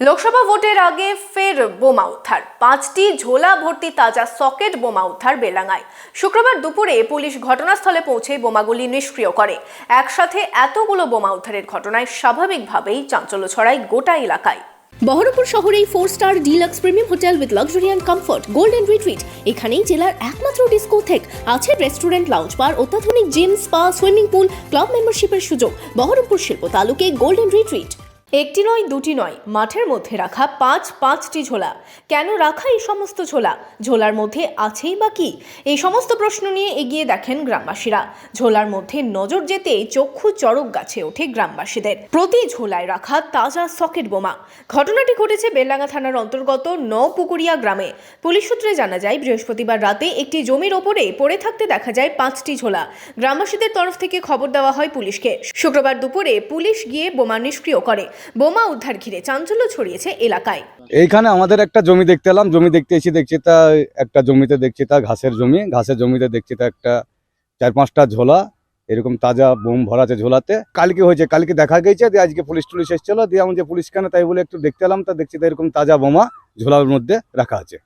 লোকসভা ভোটের আগে ফের বোমা উদ্ধার। পাঁচটি ঝোলা ভর্তি তাজা সকেট বোমা উদ্ধার বেলাঙ্গায় শুক্রবার দুপুরে পুলিশ ঘটনাস্থলে পৌঁছে বোমাগুলি নিষ্ক্রিয় করে। একসাথে এতগুলো বোমা উদ্ধারের ঘটনায় স্বাভাবিকভাবেই চাঞ্চল্য ছড়ায় গোটা এলাকায়। বহরমপুর শহরেই four star deluxe premium hotel with luxury and comfort golden retreat এখানেই জেলার একমাত্র ডিস্কোথেক আছে রেস্টুরেন্ট লাউঞ্জ বার অত্যাধুনিক gym spa swimming pool club মেম্বারশিপের সুযোগ। বহরমপুর শিল্প তালুকে গোল্ডেন রিট্রিট একটি নয়, দুটি নয়। মাঠের মধ্যে রাখা পাঁচ, পাঁচটি ঝোলা। কেন রাখা এই সমস্ত ঝোলা? ঝোলার মধ্যে আছেই বা কি? এই সমস্ত প্রশ্ন নিয়ে এগিয়ে দেখেন গ্রামবাসীরা। ঝোলার মধ্যে নজর যেতেই চক্ষু চড়ক গাছে ওঠে গ্রামবাসীদের। প্রতি ঝোলায় রাখা তাজা সকেট বোমা। ঘটনাটি ঘটেছে বেলডাঙ্গা থানার অন্তর্গত নপুকুরিয়া গ্রামে। পুলিশ সূত্রে জানা যায়, বৃহস্পতিবার রাতে একটি জমির ওপরে পড়ে থাকতে দেখা যায় পাঁচটি ঝোলা। গ্রামবাসীদের তরফ থেকে খবর দেওয়া হয় পুলিশকে। শুক্রবার দুপুরে পুলিশ গিয়ে বোমা নিষ্ক্রিয় করে। বোমা উদ্ধার ঘিরে চাঞ্চল্য ছড়িয়েছে এলাকায়। এইখানে আমাদের একটা জমি দেখতে এলাম। জমি দেখতে এসে দেখছি তা, একটা জমিতে দেখছি তা ঘাসের জমি। ঘাসের জমিতে দেখছি তা একটা চার পাঁচটা ঝোলা। এরকম তাজা বোম ভরা আছে ঝোলাতে। কালকে হয়েছে, কালকে দেখা গেছে দিয়ে আজকে পুলিশ টুলিশ এসেছিল। দিয়ে আমি যে পুলিশ কেন তাই বলে একটু দেখতে এলাম। তা দেখছি তা এরকম তাজা বোমা ঝোলার মধ্যে রাখা আছে।